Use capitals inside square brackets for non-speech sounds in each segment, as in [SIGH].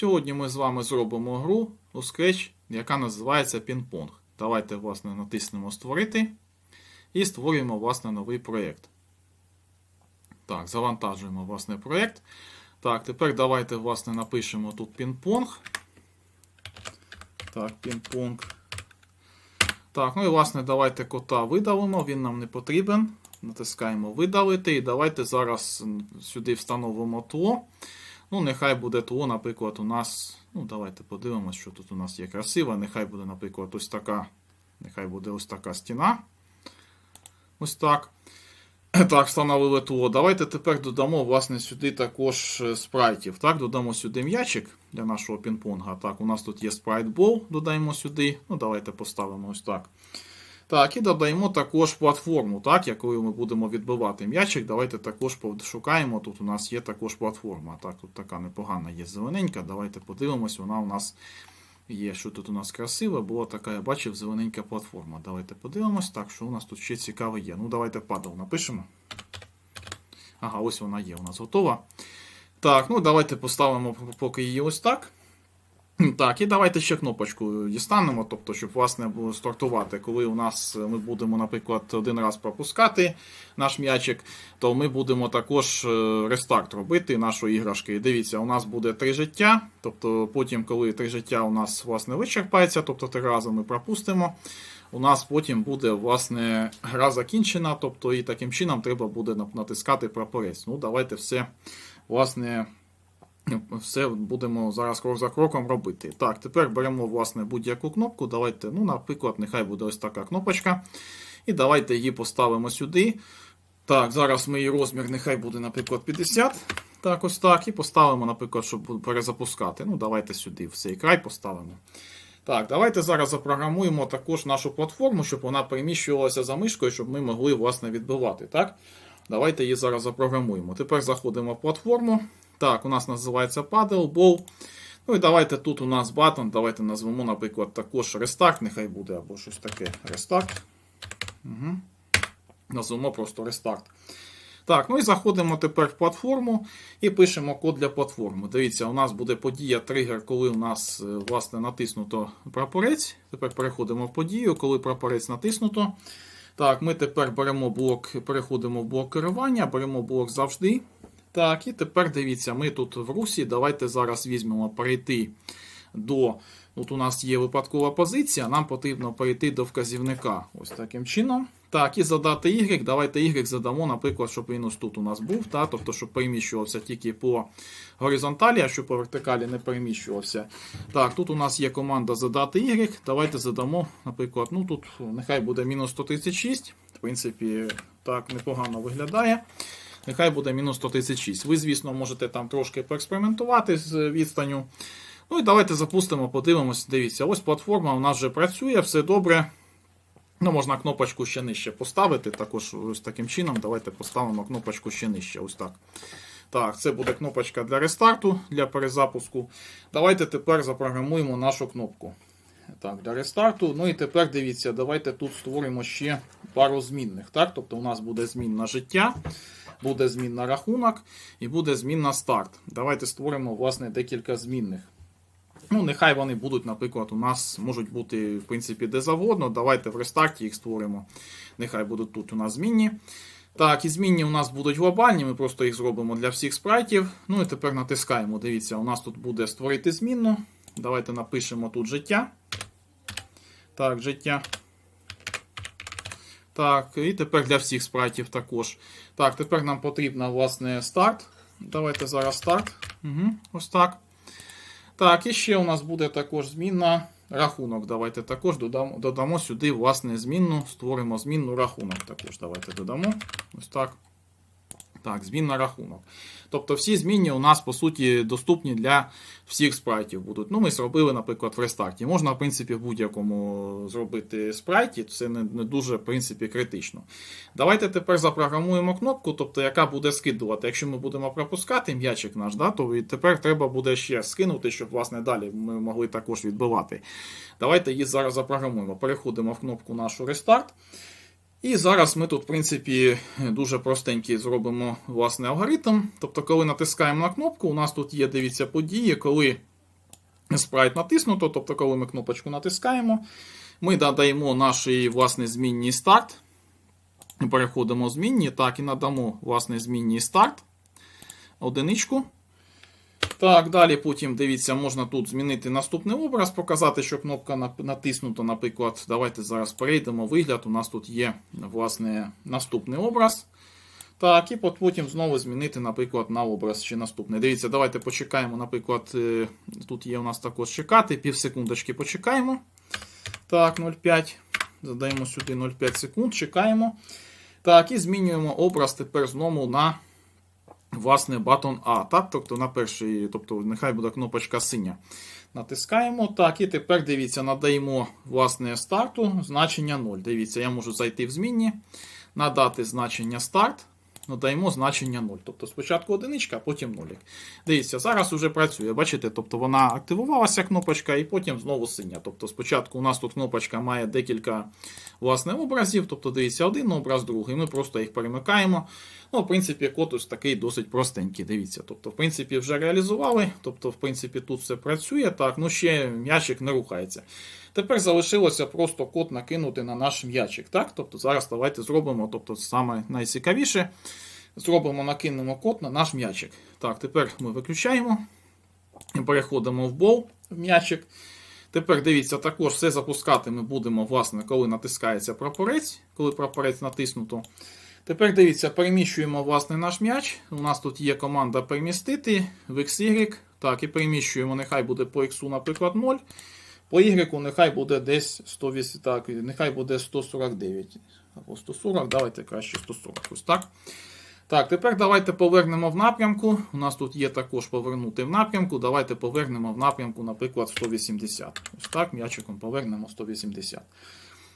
Сьогодні ми з вами зробимо гру у Scratch, яка називається Пінг-понг. Давайте, власне, натиснемо Створити і створюємо власне новий проєкт. Так, завантажуємо власне проєкт. Так, тепер давайте власне напишемо тут пінг-понг. Так, пінг-понг. Так, ну і власне давайте кота видалимо, він нам не потрібен. Натискаємо видалити. І давайте зараз сюди встановимо тло. Ну, нехай буде тло, наприклад, у нас. Ну, давайте подивимось, що тут у нас є красиво. Нехай буде, наприклад, ось така. Нехай буде ось така стіна. Ось так. [CLEARS THROAT] Так, встановили тло. Давайте тепер додамо власне, сюди також е, спрайтів. Так, додамо сюди м'ячик для нашого пінг-понга. Так, у нас тут є спрайтбол, додаємо сюди. Ну, давайте поставимо ось так. Так, і додаємо також платформу, так, якою ми будемо відбивати м'ячик. Давайте також пошукаємо. Тут у нас є також платформа. Так, тут така непогана є зелененька. Давайте подивимось, вона у нас є. Що тут у нас красиве, була така, я бачив, зелененька платформа. Давайте подивимось. Так, що у нас тут ще цікаве є. Ну, давайте падал напишемо. Ага, ось вона є, у нас готова. Так, ну давайте поставимо поки її ось так. Так, і давайте ще кнопочку дістанемо, тобто, щоб власне стартувати. Коли у нас е, ми будемо, наприклад, один раз пропускати наш м'ячик, то ми будемо також е, рестарт робити нашої іграшки. Дивіться, у нас буде три життя. Тобто, потім, коли три життя у нас власне вичерпається, тобто три рази ми пропустимо. У нас потім буде власне гра закінчена, тобто і таким чином треба буде натискати прапорець. Ну, давайте все власне. Все будемо зараз крок за кроком робити. Так, тепер беремо власне будь-яку кнопку. Давайте, ну, наприклад, нехай буде ось така кнопочка. І давайте її поставимо сюди. Так, зараз мій розмір нехай буде, наприклад, 50. Так, ось так. І поставимо, наприклад, щоб перезапускати. Ну, давайте сюди в цей край поставимо. Так, давайте зараз запрограмуємо також нашу платформу, щоб вона переміщувалася за мишкою, щоб ми могли власне відбивати. Так? Давайте її зараз запрограмуємо. Тепер заходимо в платформу. Так, у нас називається Paddleball. Ну і давайте тут у нас батон. Давайте назвемо, наприклад, також рестарт, нехай буде, або щось таке. Рестарт. Угу. Назвемо просто рестарт. Так, ну і заходимо тепер в платформу і пишемо код для платформи. Дивіться, у нас буде подія тригер, коли у нас е, власне натиснуто прапорець. Тепер переходимо в подію, коли прапорець натиснуто. Так, ми тепер беремо блок, переходимо в блок керування, беремо блок завжди. Так, і тепер дивіться, ми тут в русі. Давайте зараз візьмемо перейти до. От у нас є випадкова позиція, нам потрібно перейти до вказівника. Ось таким чином. Так, і задати Y. Давайте Y задамо, наприклад, щоб він тут у нас був, та, тобто, щоб переміщувався тільки по горизонталі, а щоб по вертикалі не переміщувався. Так, тут у нас є команда задати Y. Давайте задамо, наприклад, ну тут нехай буде мінус 136. В принципі, так непогано виглядає. Нехай буде мінус 136. Ви, звісно, можете там трошки поекспериментувати з відстанню. Ну і давайте запустимо, подивимось. Дивіться, ось платформа у нас вже працює, все добре. Ну, можна кнопочку ще нижче поставити. Також ось таким чином. Давайте поставимо кнопочку ще нижче. Ось так. Так, це буде кнопочка для рестарту, для перезапуску. Давайте тепер запрограмуємо нашу кнопку. Так, для рестарту. Ну і тепер дивіться, давайте тут створимо ще пару змінних. Так? Тобто у нас буде змінна життя, буде змінна рахунок і буде змінна старт. Давайте створимо власне декілька змінних. Ну, нехай вони будуть, наприклад, у нас можуть бути, в принципі, де завгодно. Давайте в рестарті їх створимо. Нехай будуть тут у нас змінні. Так, і змінні у нас будуть глобальні, ми просто їх зробимо для всіх спрайтів. Ну і тепер натискаємо. Дивіться, у нас тут буде створити змінну. Давайте напишемо тут життя. Так, життя. Так, і тепер для всіх спрайтів також. Так, тепер нам потрібно, власне, старт. Давайте зараз старт. Угу, Ось так. Так, і ще у нас буде також змінна рахунок. Давайте також додамо, додамо сюди, власне, змінну. Створимо змінну рахунок. Також давайте додамо. Ось так. Так, змінна рахунок. Тобто всі змінні у нас, по суті, доступні для всіх спрайтів будуть. Ну, ми зробили, наприклад, в рестарті. Можна, в принципі, в будь-якому зробити спрайті, це не, не дуже, в принципі, критично. Давайте тепер запрограмуємо кнопку, тобто, яка буде скидувати. Якщо ми будемо пропускати м'ячик наш, да, то тепер треба буде ще скинути, щоб, власне, далі ми могли також відбивати. Давайте її зараз запрограмуємо. Переходимо в кнопку нашу рестарт. І зараз ми тут, в принципі, дуже простенький зробимо власне алгоритм. Тобто, коли натискаємо на кнопку, у нас тут є, дивіться, події, коли спрайт натиснуто, тобто, коли ми кнопочку натискаємо, ми додаємо наш власне змінний старт. Переходимо в змінні, так, і надамо власне змінний старт. Одиничку. Так, далі потім дивіться, можна тут змінити наступний образ, показати, що кнопка натиснута, наприклад. Давайте зараз перейдемо. Вигляд. У нас тут є власне наступний образ. Так, і потім знову змінити, наприклад, на образ чи наступний. Дивіться, давайте почекаємо, наприклад, е, тут є у нас також чекати, пів секундочки почекаємо. Так, 0,5. Задаємо сюди 0,5 секунд, чекаємо. Так, і змінюємо образ тепер знову на власне батон А. Так, тобто на перший, тобто нехай буде кнопочка синя. Натискаємо. Так, і тепер дивіться, надаємо власне старту значення 0. Дивіться, я можу зайти в змінні, надати значення старт. Надаємо значення 0. Тобто спочатку одиничка, а потім 0. Дивіться, зараз вже працює. Бачите, тобто вона активувалася кнопочка, і потім знову синя. Тобто спочатку у нас тут кнопочка має декілька власне образів. Тобто, дивіться, один образ, другий. Ми просто їх перемикаємо. Ну, в принципі, код ось такий досить простенький. Дивіться. Тобто, в принципі, вже реалізували. Тобто, в принципі, тут все працює. Так, ну ще м'ячик не рухається. Тепер залишилося просто код накинути на наш м'ячик. Так? Тобто зараз давайте зробимо, тобто саме найцікавіше, зробимо, накинемо код на наш м'ячик. Так, тепер ми виключаємо. Переходимо в бол в м'ячик. Тепер дивіться, також все запускати ми будемо, власне, коли натискається прапорець, коли прапорець натиснуто. Тепер дивіться, переміщуємо власне наш м'яч. У нас тут є команда перемістити в XY. Так, і переміщуємо, нехай буде по X, наприклад, 0. По Y нехай буде десь 108, так, нехай буде 149. Або 140, давайте краще 140. Ось так. Так, тепер давайте повернемо в напрямку. У нас тут є також повернути в напрямку. Давайте повернемо в напрямку, наприклад, 180. Ось так, м'ячиком повернемо 180.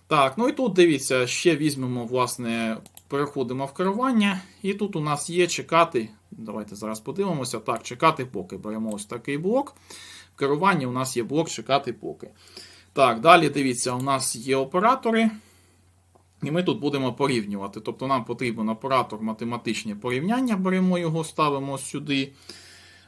Так, ну і тут дивіться, ще візьмемо, власне, переходимо в керування. І тут у нас є чекати. Давайте зараз подивимося. Так, чекати поки. Беремо ось такий блок. В керуванні у нас є блок чекати поки. Так, далі дивіться, у нас є оператори. І ми тут будемо порівнювати. Тобто нам потрібен оператор математичні порівняння, беремо його, ставимо сюди.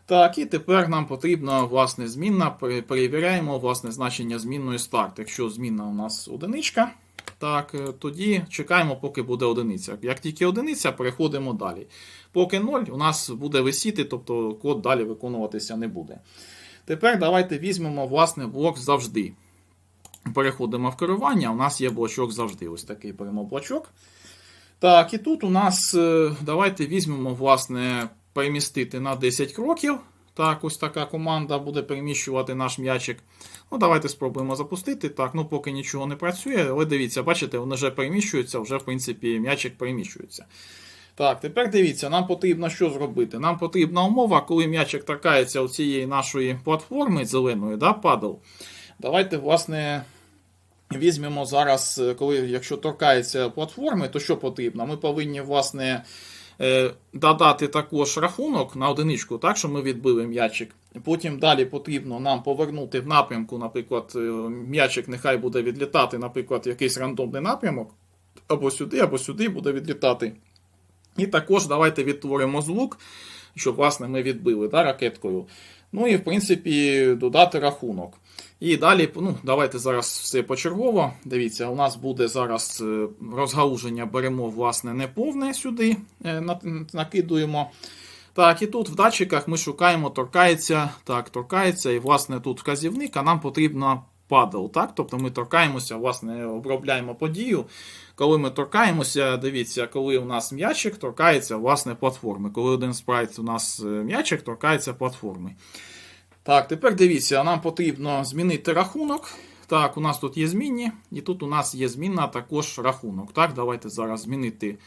Так, і тепер нам потрібна власне змінна. Перевіряємо власне значення змінної старт. Якщо змінна у нас одиничка, так, е, тоді чекаємо, поки буде одиниця. Як тільки одиниця, переходимо далі. Поки 0, у нас буде висіти, тобто код далі виконуватися не буде. Тепер давайте візьмемо власне блок завжди. Переходимо в керування. У нас є блочок завжди. Ось такий беремо блочок. Так, і тут у нас е, давайте візьмемо, власне, перемістити на 10 кроків. Так, ось така команда буде переміщувати наш м'ячик. Ну, давайте спробуємо запустити. Так, ну поки нічого не працює, але дивіться, бачите, вони вже переміщуються, вже, в принципі, м'ячик переміщується. Так, тепер дивіться, нам потрібно що зробити? Нам потрібна умова, коли м'ячик торкається у цієї нашої платформи зеленої, да, падл. Давайте, власне, візьмемо зараз, коли якщо торкається платформи, то що потрібно? Ми повинні, власне, додати також рахунок на одиничку, так, що ми відбили м'ячик. Потім далі потрібно нам повернути в напрямку, наприклад, е, м'ячик нехай буде відлітати, наприклад, якийсь рандомний напрямок, або сюди, або сюди буде відлітати. І також давайте відтворимо звук, щоб власне ми відбили да, ракеткою. Ну і в принципі додати рахунок. І далі, ну, давайте зараз все почергово. Дивіться, у нас буде зараз е, розгалуження, беремо власне неповне сюди, е, накидуємо. Так, і тут в датчиках ми шукаємо, торкається, так, торкається, і власне тут вказівник, а нам потрібно падал. Так? Тобто ми торкаємося, власне, обробляємо подію. Коли ми торкаємося, дивіться, коли у нас м'ячик торкається власне платформи. Коли один спрайт у нас е, м'ячик торкається платформи. Так, тепер дивіться, нам потрібно змінити рахунок. Так, у нас тут є змінні, і тут у нас є змінна також рахунок. Так, давайте зараз змінити.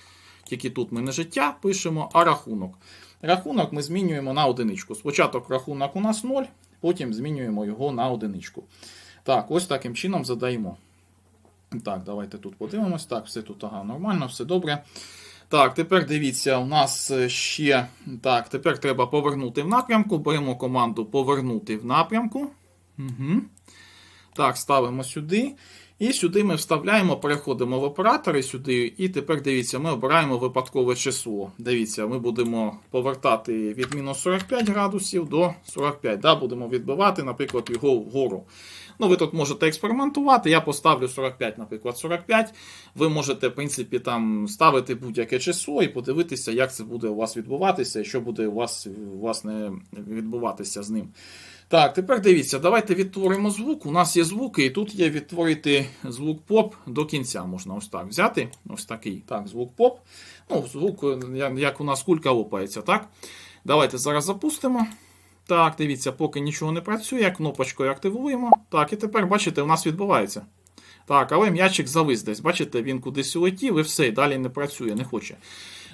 Тільки тут ми не життя пишемо, а рахунок. Рахунок ми змінюємо на одиничку. Спочатку рахунок у нас 0, потім змінюємо його на одиничку. Так, ось таким чином задаємо. Так, давайте тут подивимось. Так, все тут ага, нормально, все добре. Так, тепер дивіться, у нас е, ще. Так, тепер треба повернути в напрямку. Беремо команду повернути в напрямку. Угу. Так, ставимо сюди. І сюди ми вставляємо, переходимо в оператори сюди, і тепер дивіться, ми обираємо випадкове число. Дивіться, ми будемо повертати від мінус 45 градусів до 45. Да, Будемо відбивати, наприклад, його вгору. Ну, ви тут можете експериментувати. Я поставлю 45, наприклад, 45. Ви можете, в принципі, там ставити будь-яке число і подивитися, як це буде у вас відбуватися, і що буде у вас власне відбуватися з ним. Так, тепер дивіться, давайте відтворимо звук. У нас є звуки, і тут є відтворити звук поп до кінця. Можна ось так взяти. Ось такий. Так, звук поп. Ну, звук, як у нас кулька лопається, так? Давайте зараз запустимо. Так, дивіться, поки нічого не працює, кнопочкою активуємо. Так, і тепер, бачите, у нас відбувається. Так, але м'ячик завис десь. Бачите, він кудись улетів і все, далі не працює, не хоче.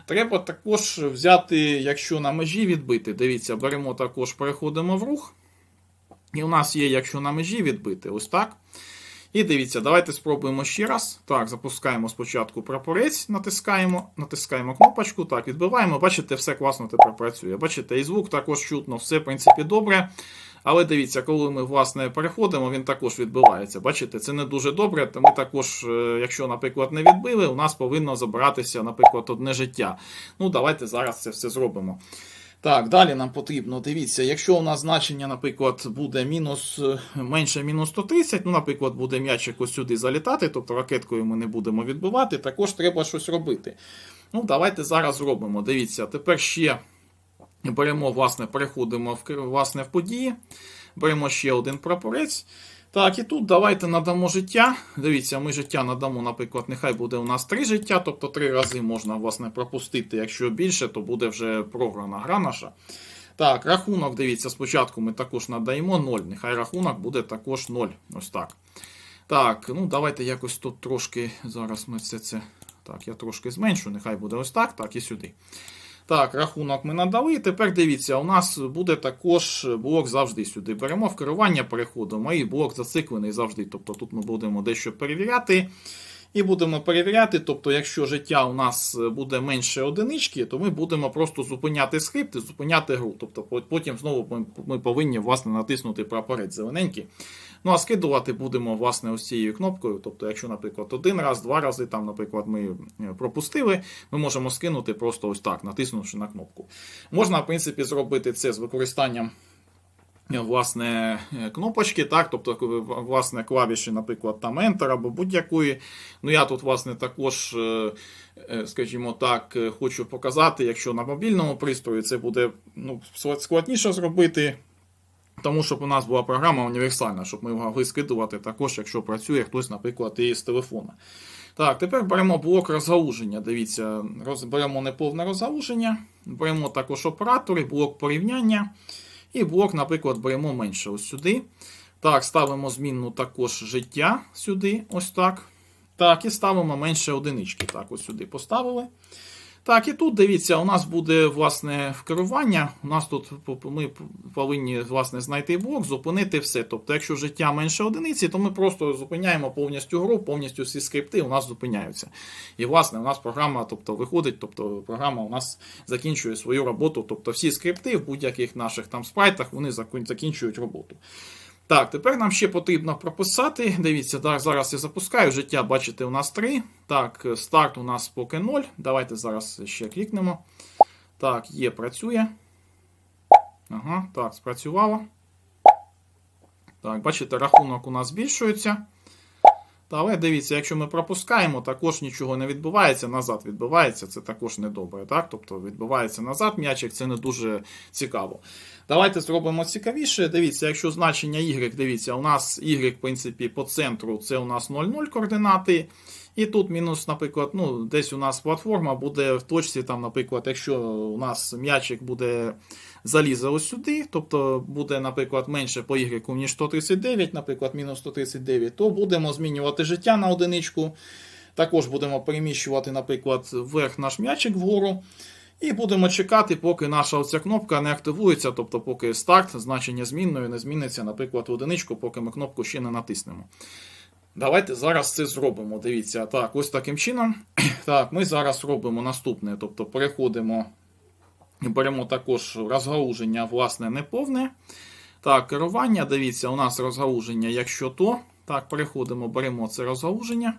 Треба також взяти, якщо на межі відбити. Дивіться, беремо також, переходимо в рух. І у нас є, якщо на межі відбити, ось так. І дивіться, давайте спробуємо ще раз. Так, запускаємо спочатку прапорець, натискаємо, натискаємо кнопочку, так, відбиваємо. Бачите, все класно тепер працює. Бачите, і звук також чутно, все, в принципі, добре. Але дивіться, коли ми власне переходимо, він також відбивається. Бачите, це не дуже добре. Ми також, е, якщо, наприклад, не відбили, у нас повинно забиратися, наприклад, одне життя. Ну, давайте зараз це все зробимо. Так, далі нам потрібно, дивіться, якщо у нас значення, наприклад, буде мінус е, менше мінус 130, ну, наприклад, буде м'ячик ось сюди залітати, тобто ракеткою ми не будемо відбивати, також треба щось робити. Ну, Давайте зараз зробимо. Дивіться, тепер ще беремо, власне, переходимо в власне, в події, беремо ще один прапорець. Так, і тут давайте надамо життя. Дивіться, ми життя надамо, наприклад, нехай буде у нас три життя, тобто три рази можна власне, пропустити. Якщо більше, то буде вже програна гра наша. Так, рахунок, дивіться, спочатку ми також надаємо 0. Нехай рахунок буде також 0. Ось так. Так, ну давайте якось тут трошки. Зараз ми все це. Так, я трошки зменшу, нехай буде ось так, так і сюди. Так, рахунок ми надали. Тепер дивіться, у нас буде також блок завжди сюди. Беремо в керування, переходимо, і блок зациклений завжди. Тобто тут ми будемо дещо перевіряти. І будемо перевіряти, тобто, якщо життя у нас буде менше одинички, то ми будемо просто зупиняти скрипт і зупиняти гру. Тобто потім знову ми повинні власне, натиснути прапорець зелененький. Ну, а скидувати будемо власне ось цією кнопкою. Тобто, якщо, наприклад, один раз, два рази, там, наприклад, ми е, пропустили, ми можемо скинути просто ось так, натиснувши на кнопку. Можна, в принципі, зробити це з використанням. Е, власне, е, кнопочки, так, тобто, власне, клавіші, наприклад, там Enter або будь-якої. Ну, я тут, власне, також, скажімо так, хочу показати, якщо на мобільному пристрої це буде ну, складніше зробити. Тому щоб у нас була програма універсальна, щоб ми могли скидувати також, якщо працює хтось, наприклад, із телефона. Так, тепер беремо блок розгалуження. Дивіться, беремо неповне розгалуження, беремо також оператори, блок порівняння. І блок, наприклад, беремо менше ось сюди. Так, ставимо змінну також життя сюди, ось так. Так, і ставимо менше одинички. Так, ось сюди поставили. Так, і тут дивіться, у нас буде власне вкерування. У нас тут ми повинні власне знайти блок, зупинити все. Тобто, якщо життя менше одиниці, то ми просто зупиняємо повністю гру, повністю всі скрипти у нас зупиняються. І власне у нас програма тобто, виходить, тобто програма у нас закінчує свою роботу. Тобто всі скрипти в будь-яких наших там спрайтах вони закінчують роботу. Так, тепер нам ще потрібно прописати. Дивіться, так, зараз я запускаю життя, бачите, у нас 3. Так, старт у нас поки 0. Давайте зараз ще клікнемо. Так, є, працює. Ага, так, спрацювало. Так, бачите, рахунок у нас збільшується. Але дивіться, якщо ми пропускаємо, також нічого не відбувається, назад відбувається, це також недобре. так? Тобто відбувається назад м'ячик, це не дуже цікаво. Давайте зробимо цікавіше. Дивіться, якщо значення Y, дивіться, у нас Y, в принципі, по центру це у нас 0,0 координати. І тут мінус, наприклад, ну, десь у нас платформа буде в точці, там, наприклад, якщо у нас м'ячик буде залізе ось сюди, тобто буде, наприклад, менше по Y, ніж 139, наприклад, мінус 139, то будемо змінювати життя на одиничку. Також будемо переміщувати, наприклад, вверх наш м'ячик вгору. І будемо чекати, поки наша оця кнопка не активується, тобто поки старт, значення змінною не зміниться, наприклад, в одиничку, поки ми кнопку ще не натиснемо. Давайте зараз це зробимо. Дивіться, так, ось таким чином. [CLEARS THROAT] Так, Ми зараз робимо наступне. Тобто переходимо, і беремо також розгалуження, власне, неповне. Так, керування. Дивіться, у нас розгалуження, якщо то. Так, переходимо, беремо це розгалуження.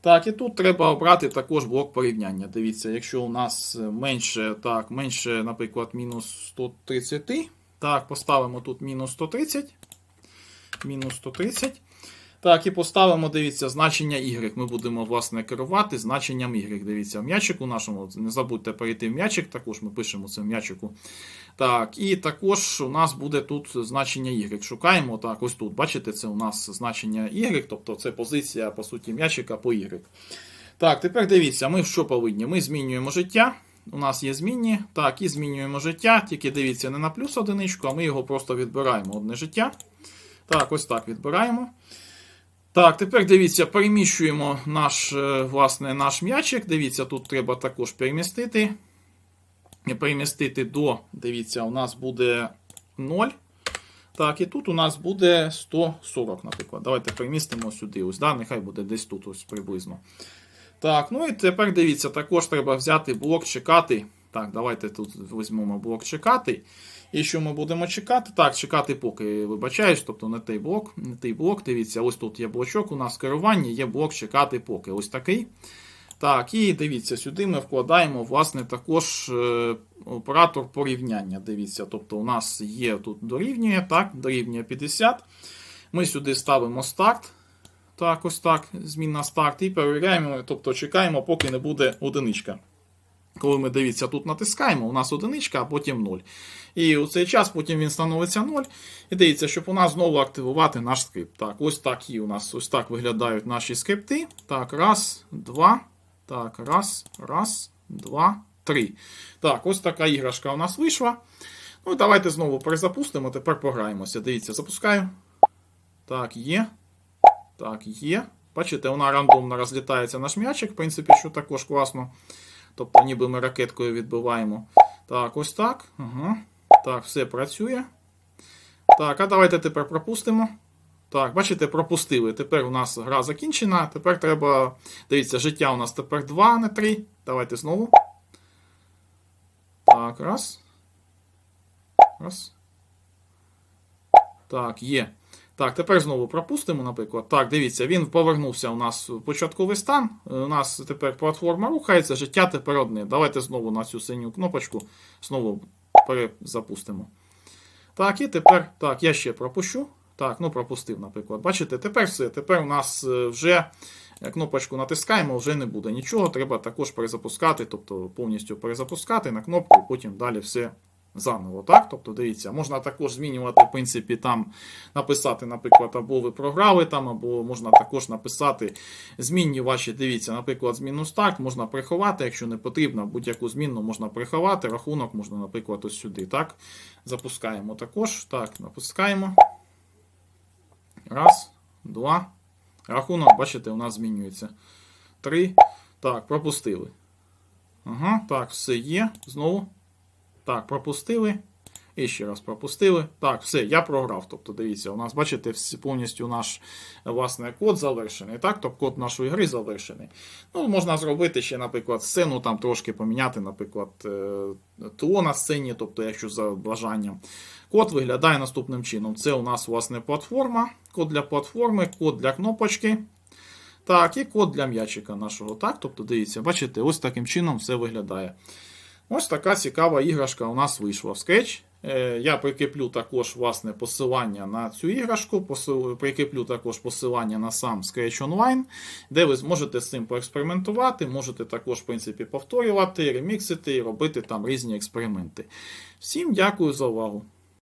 Так, і тут треба обрати також блок порівняння. Дивіться, якщо у нас менше, так, менше, наприклад, мінус 130, так, поставимо тут мінус 130. Мінус 130. Так, і поставимо, дивіться, значення y. Ми будемо, власне, керувати значенням y. Дивіться, в м'ячику нашому. Не забудьте перейти в м'ячик, також ми пишемо це в м'ячику. Так, і також у нас буде тут значення y. Шукаємо, так, ось тут. Бачите, це у нас значення y, тобто це позиція, по суті, м'ячика по y. Так, тепер дивіться, ми що повинні? Ми змінюємо життя. У нас є змінні. Так, і змінюємо життя. Тільки дивіться, не на плюс одиничку, а ми його просто відбираємо одне життя. Так, ось так відбираємо. Так, тепер дивіться, переміщуємо наш, е, власне, наш м'ячик. Дивіться, тут треба також перемістити. Перемістити до, дивіться, у нас буде 0. Так, і тут у нас буде 140, наприклад. Давайте перемістимо сюди. Ось, да, нехай буде десь тут ось приблизно. Так, ну і тепер дивіться, також треба взяти блок чекати. Так, давайте тут візьмемо блок чекати. І що ми будемо чекати? Так, чекати поки вибачаюсь, тобто не той блок, не той блок. Дивіться, ось тут є блочок, у нас керування, є блок чекати поки. Ось такий. Так, і дивіться, сюди ми вкладаємо, власне, також е, оператор порівняння. Дивіться, тобто у нас є тут дорівнює, так, дорівнює 50. Ми сюди ставимо старт. Так, ось так, змінна старт, і перевіряємо, тобто чекаємо, поки не буде одиничка. Коли ми дивіться, тут натискаємо, у нас одиничка, а потім 0. І у цей час потім він становиться 0. І дивіться, щоб у нас знову активувати наш скрипт. Так, ось такі у нас ось так виглядають наші скрипти. Так, раз, два. Так, раз, раз, два, три. Так, ось така іграшка у нас вийшла. Ну, давайте знову перезапустимо, тепер пограємося. Дивіться, запускаю. Так, є. Так, є. Бачите, вона рандомно розлітається наш м'ячик, в принципі, що також класно. Тобто, ніби ми ракеткою відбиваємо. Так, ось так. Ага. Так, все працює. Так, а давайте тепер пропустимо. Так, бачите, пропустили. Тепер у нас гра закінчена. Тепер треба. Дивіться, життя у нас тепер 2, а не 3. Давайте знову. Так, раз. Раз. Так, є. Так, тепер знову пропустимо, наприклад. Так, дивіться, він повернувся у нас в початковий стан. У нас тепер платформа рухається, життя тепер одне. Давайте знову на цю синю кнопочку знову перезапустимо. Так, і тепер. Так, я ще пропущу. Так, ну пропустив, наприклад. Бачите, тепер все. Тепер у нас е, вже кнопочку натискаємо, вже не буде нічого. Треба також перезапускати, тобто повністю перезапускати на кнопку, потім далі все заново. так? Тобто, дивіться, можна також змінювати, в принципі, там написати, наприклад, або ви програли там, або можна також написати змінні ваші, дивіться, наприклад, зміну старт можна приховати, якщо не потрібно, будь-яку змінну можна приховати, рахунок можна, наприклад, ось сюди. так? Запускаємо також. Так, напускаємо. Раз, два. Рахунок, бачите, у нас змінюється. Три. Так, пропустили. Ага, так, все є. Знову. Так, пропустили. І ще раз пропустили. Так, все, я програв. Тобто, дивіться, у нас, бачите, повністю наш власне, код завершений. Так, тобто код нашої гри завершений. Ну, можна зробити ще, наприклад, сцену там трошки поміняти, наприклад, е, тло на сцені, тобто, якщо за бажанням. Код виглядає наступним чином. Це у нас, власне, платформа. Код для платформи, код для кнопочки. Так, і код для м'ячика нашого. Так, тобто, дивіться, бачите, ось таким чином все виглядає. Ось така цікава іграшка у нас вийшла в Scratch. Е, Я прикріплю також власне, посилання на цю іграшку, прикріплю також посилання на сам Scratch Online, де ви зможете з цим поекспериментувати, можете також, в принципі, повторювати, реміксити і робити там різні експерименти. Всім дякую за увагу!